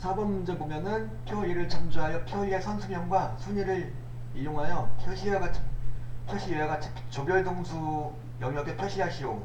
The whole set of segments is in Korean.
4번 문제 보면은 표 1을 참조하여 표 1의 선수명과 순위를 이용하여 표시와 같이 표시와 같이 조별동수 영역에 표시하시오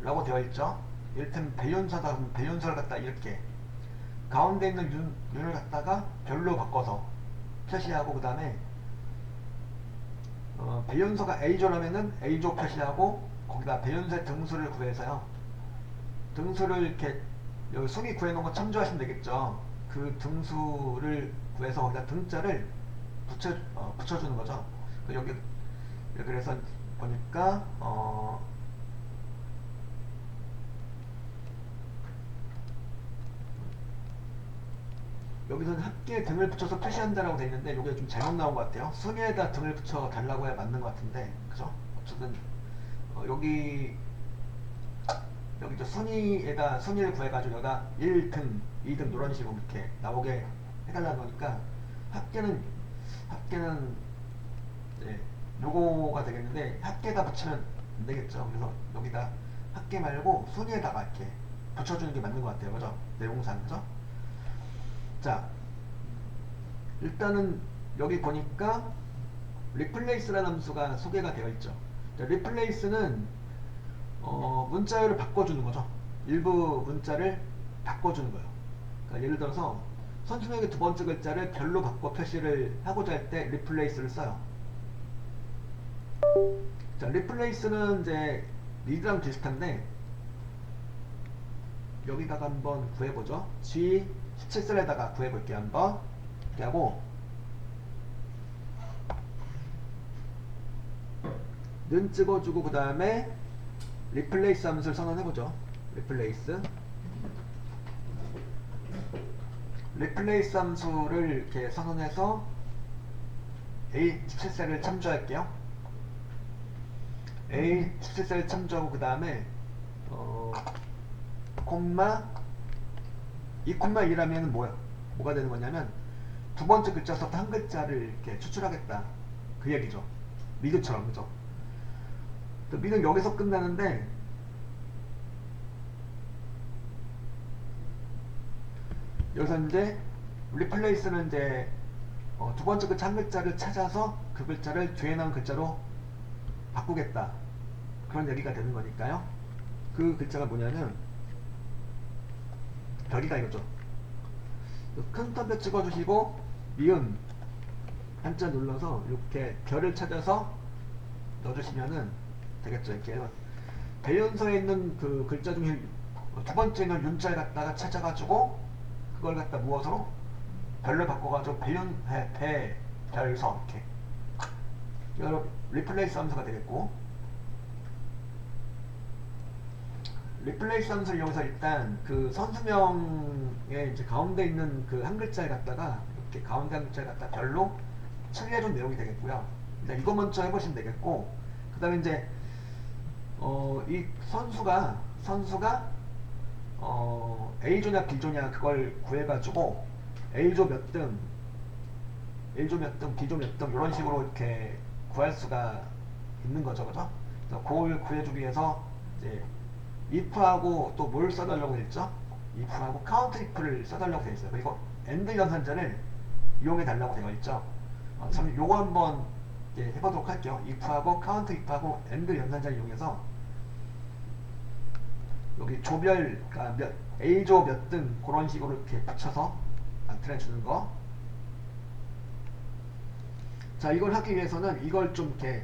라고 되어 있죠. 이를테면 배윤서다 그러면 배윤서를 갖다 이렇게 가운데 있는 윤, 윤을 갖다가 별로 바꿔서 표시하고 그 다음에 어, 배윤서가 A조라면은 A조 표시하고 거기다 배윤서의 등수를 구해서요. 등수를 이렇게 여기 순위 구해놓은 거 참조하시면 되겠죠. 그 등수를 구해서 거기다 등자를 붙여 어, 붙여주는 거죠. 그 여기 그래서 보니까 어, 여기서는 합계 등을 붙여서 표시한다라고 되어 있는데 이게 좀 잘못 나온 것 같아요. 순위에다 등을 붙여 달라고 해야 맞는 것 같은데, 그죠? 어쨌든 어, 여기 여기 저 순위에다 순위를 구해가지고 여기다 1등, 2등 이런 식으로 이렇게 나오게 해달라는 거니까 합계는 합계는 이제 요거가 되겠는데 합계다 붙이면 안 되겠죠. 그래서 여기다 합계 말고 순위에다가 이렇게 붙여주는 게 맞는 것 같아요. 그죠? 내용상 그죠? 자, 일단은 여기 보니까 replace라는 함수가 소개가 되어 있죠. 자, replace는 어, 문자열을 바꿔주는 거죠. 일부 문자를 바꿔주는 거예요. 그러니까 예를 들어서 선수명의 두 번째 글자를 별로 바꿔 표시를 하고자 할때 replace를 써요. 자, replace는 이제 리드랑 비슷한데 여기다가 한번 구해보죠. G 17셀에다가 구해볼게요. 한번 이렇게 하고 는 찍어주고 그 다음에 replace 함수를 선언해보죠. replace replace 함수를 이렇게 선언해서 A 17셀을 참조할게요. A 17셀 참조하고 그 다음에 어, 콤마 2 콤마 2라면 뭐야? 뭐가 되는 거냐면 두 번째 글자서부터 한 글자를 이렇게 추출하겠다 그 얘기죠. 미드처럼 그죠? 또 미드 여기서 끝나는데 여기서 이제 리플레이스는 이제 어, 두 번째 글자 한 글자를 찾아서 그 글자를 뒤에 나온 글자로 바꾸겠다 그런 얘기가 되는 거니까요. 그 글자가 뭐냐면 별이다 이거죠. 큰 텀표 찍어주시고 미음 한자 눌러서 이렇게 별을 찾아서 넣어주시면은 되겠죠. 이렇게 해서 배연서에 있는 그 글자 중에 두 번째 있는 윤자를 갖다가 찾아가지고 그걸 갖다 모아서 별로 바꿔가지고 배윤 배, 배 별서 이렇게 이거 리플레이스 함수가 되겠고 리플레이스 함수를 이용해서 일단 그 선수명의 이제 가운데 있는 그 한 글자를 갖다가 이렇게 가운데 한 글자를 갖다 별로 처리해준 내용이 되겠고요. 일단 이거 먼저 해보시면 되겠고 그 다음에 이제 어, 이 선수가 선수가 어, A조냐 B조냐 그걸 구해가지고 A조 몇 등, A조 몇 등, B조 몇 등 이런 식으로 이렇게 구할 수가 있는 거죠, 그죠? 그래서 그걸 구해주기 위해서 이제 if하고 또 뭘 써달라고 했죠? if하고 count if를 써달라고 되어 있어요. 그리고 and 연산자를 이용해 달라고 되어 있죠. 어, 참 요거 한번 예, 해보도록 할게요. if하고 count if하고 and 연산자를 이용해서 여기 조별 그러니까 몇 A조 몇 등 그런 식으로 이렇게 붙여서 나타내 주는 거. 자 이걸 하기 위해서는 이걸 좀 이렇게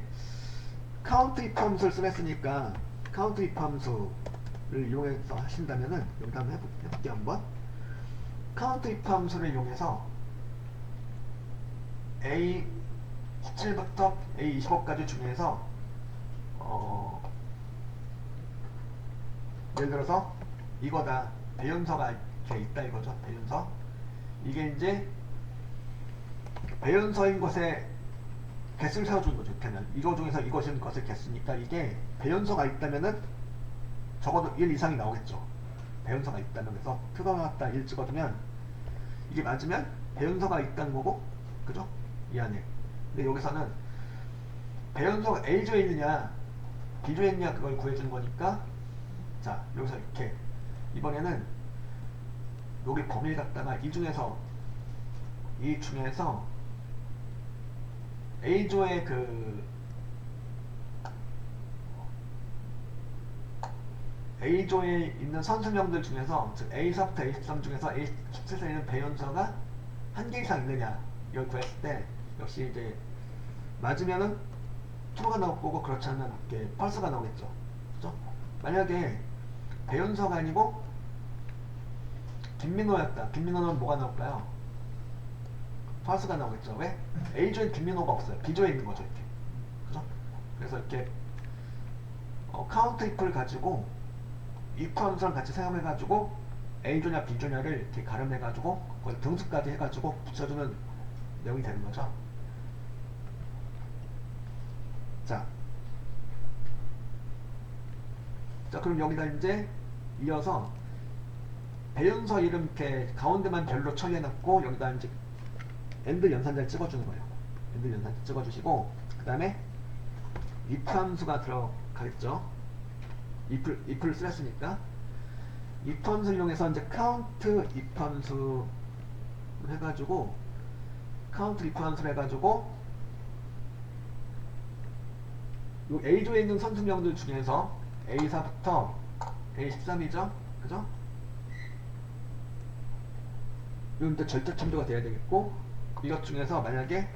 count if 함수를 쓰냈으니까 count if 함수를 이용해서 하신다면은 여기다 한번 해볼- 해볼게요 한번 count if 함수를 이용해서 A 17부터 A 25까지 중에서 어 예를 들어서 이거다. 배연서가 이렇게 있다 이거죠. 배연서. 이게 이제 배연서인 것에 개수를 세워주는 거죠 이렇게는. 이거 중에서 이것인 것의 개수니까 이게 배연서가 있다면은 적어도 1 이상이 나오겠죠. 배연서가 있다면. 그래서 표가 나왔다 1 찍어두면 이게 맞으면 배연서가 있다는 거고 그죠? 이 안에 근데 여기서는 배연서가 A조에 있느냐 B조에 있느냐 그걸 구해주는 거니까 자 여기서 이렇게. 이번에는 여기 범위를 갖다가 이 중에서 이 중에서 A조의 그 A조에 있는 선수명들 중에서 즉 A4부터 A13 중에서 A17에 있는 배연서가 한 개 이상 있느냐 이걸 구했을 때 역시 이제 맞으면은 true가 나올 거고 그렇지 않으면 이렇게 false가 나오겠죠. 그죠? 만약에 배연서가 아니고 김민호였다. 김민호는 뭐가 나올까요? false가 나오겠죠. 왜? A조에 김민호가 없어요. B조에 있는 거죠. 이렇게. 그죠? 그래서 이렇게 어, 카운트 if를 가지고 함수랑 같이 사용해가지고 A조냐 B조냐를 이렇게 가름해가지고 거기 등수까지 해가지고 붙여주는 내용이 되는 거죠. 자, 자 그럼 여기다 이제 이어서 배윤서 이름 이렇게 가운데만 별로 처리해놨고 여기다 이제 엔드 연산자를 찍어주는 거예요. 엔드 연산자 찍어주시고 그 다음에 if 함수가 들어가겠죠. if를, if를 쓰랬으니까 if 함수를 이용해서 이제 count if 함수 해가지고 count if 함수를 해가지고 요 A조에 있는 선수명들 중에서 A4부터 A13이죠? 그죠? 이건 또 절대 참조가 돼야 되겠고 이것 중에서 만약에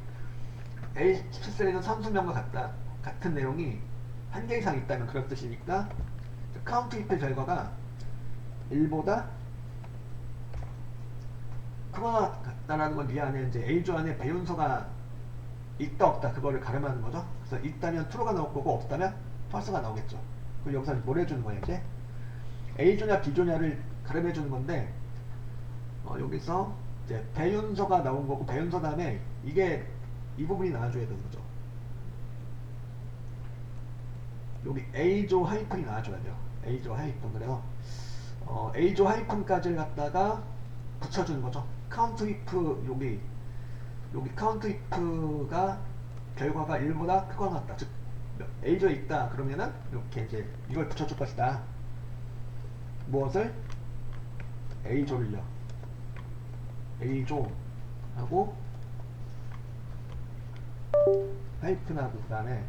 A17셀에 있는 선수명과 같다, 같은 내용이 한 개 이상 있다면 그런 뜻이니까 카운트 입의 결과가 1보다 크거나 같다라는 건 이 안에 이제 A조 안에 배윤서가 있다 없다 그거를 가름하는 거죠. 그래서 있다면 true가 나올 거고 없다면 false가 나오겠죠. 그리고 여기서 뭘 해주는 거예요 이제 A조냐 B조냐를 가름해 주는 건데 어, 여기서 이제 배윤서가 나온 거고 배윤서 다음에 이게 이 부분이 나와줘야 되는 거죠. 여기 A조 하이픈이 나와줘야 돼요. A조 하이픈 그래요. 어, A조 하이픈까지를 갖다가 붙여주는 거죠. 카운트 if 여기 여기 카운트 if가 결과가 1보다 크거나 같다. 즉 A조에 있다 그러면은 이렇게 이제 이걸 붙여줄 것이다. 무엇을? A조를요. A조 하고 하이픈하고 그 다음에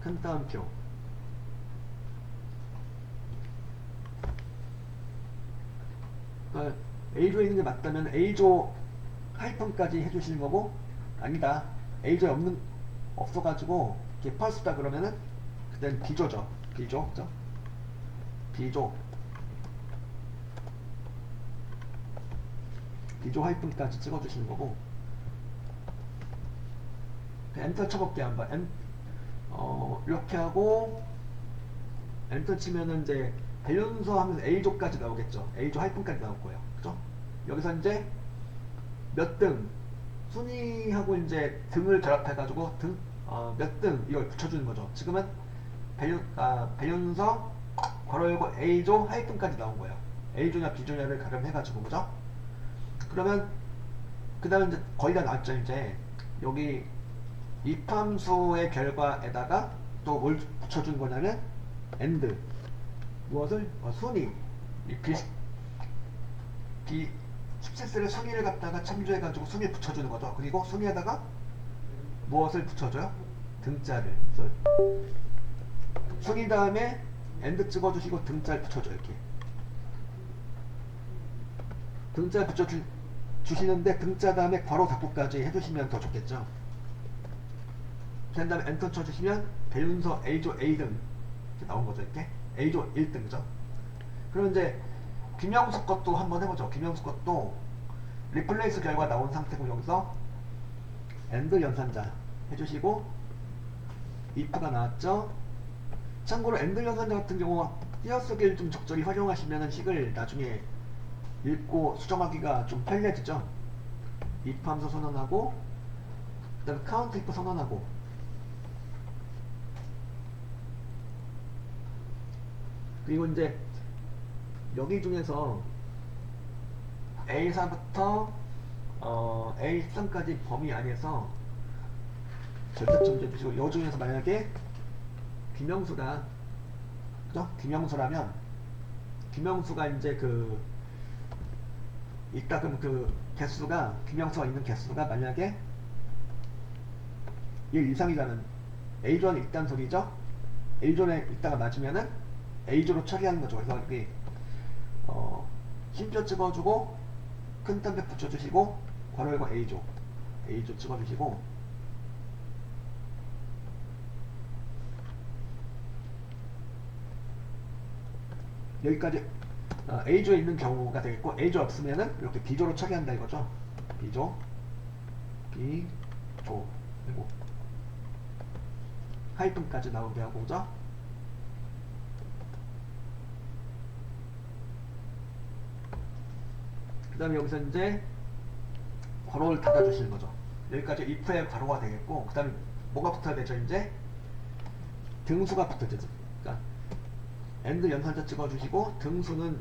큰 따옴표 그러니까 A조에 있는 게 맞다면 A조 하이픈까지 해주시는 거고 아니다. A조에 없는 없어가지고 펄스다 그러면은 그때는 B조죠. B조 그죠? B조. B조 하이픈까지 찍어주시는 거고. 그 엔터 쳐볼게요 한번. 엔, 어, 이렇게 하고 엔터 치면은 이제 배윤서 하면 A조까지 나오겠죠. A조 하이픈까지 나올 거예요. 그죠? 여기서 이제 몇 등? 순위하고 이제 등을 결합해가지고 등, 어, 몇 등? 이걸 붙여주는 거죠. 지금은 배윤, 아, 배윤서 괄호 열고 A조 하이픈까지 나온 거예요. A조냐 B조냐를 가름해가지고 그죠? 그러면 그 다음에 이제 거의 다 나왔죠 이제. 여기 입함수의 결과에다가 또 뭘 붙여준 거냐면 end 무엇을? 어, 순위. 이 비, 비 17세의 순위를 갖다가 참조해가지고 순위 붙여주는 거죠. 그리고 순위에다가 무엇을 붙여줘요? 등자를 순위 다음에 end 찍어주시고 등자를 붙여줘요 이렇게. 등자 붙여주 주시는데 등자 다음에 괄호 닫고까지 해주시면 더 좋겠죠. 그 다음에 엔터 쳐주시면 배윤서 A조 A등 이렇게 나온 거죠 이렇게? A조 1등이죠. 그럼 이제 김영숙 것도 한번 해보죠. 김영숙 것도 리플레이스 결과 나온 상태고 여기서 엔드 연산자 해주시고 if가 나왔죠. 참고로 엔드 연산자 같은 경우 띄어쓰기를 좀 적절히 활용하시면 식을 나중에 읽고 수정하기가 좀 편리해지죠. if 함수 선언하고 그 다음에 count if 선언하고 그리고 이제 여기 중에서 A4부터 어, A13까지 범위 안에서 절대점 재주시고 여 중에서 만약에 김영수가 그죠? 김영수라면 김영수가 이제 그 있다 그럼 그 개수가 김영수가 있는 개수가 만약에 1 이상이라는 A존에 있다는 소리죠. A존에 있다가 맞으면은 A조로 처리하는 거죠. 그래서 여기 어, 심표 찍어주고 큰 땀배 붙여주시고 괄호 열고 A조 A조 찍어주시고 여기까지 어, A조에 있는 경우가 되겠고 A조 없으면은 이렇게 B조로 처리한다 이거죠. B조 B조 그리고 하이픈까지 나오게 하고 오죠. 그 다음에 여기서 이제 괄호를 닫아주시는 거죠. 여기까지 if의 괄호가 되겠고, 그 다음에 뭐가 붙어야 되죠, 이제? 등수가 붙어야 되죠. 그러니까, 엔드 연산자 찍어주시고, 등수는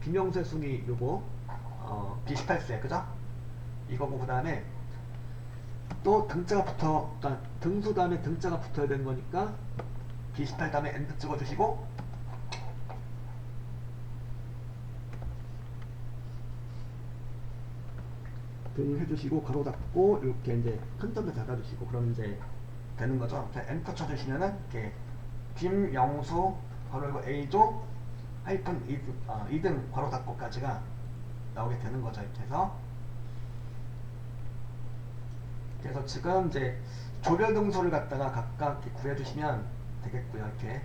비명세 순위 요거, 어, B18세, 그죠? 이거고, 그 다음에 또 등자가 붙어, 그러니까 등수 다음에 등자가 붙어야 되는 거니까, B18 다음에 엔드 찍어주시고, 등 해주시고 가로 닫고 이렇게 이제 큰 점을 닫아주시고 그럼 이제 되는 거죠. 엔터 쳐주시면은 이렇게 김영수 가로 열고 A조 하이픈 2등, 아, 2등 괄호 닫고까지가 나오게 되는 거죠. 이렇게 해서 그래서 지금 이제 조별 등수를 갖다가 각각 구해주시면 되겠고요. 이렇게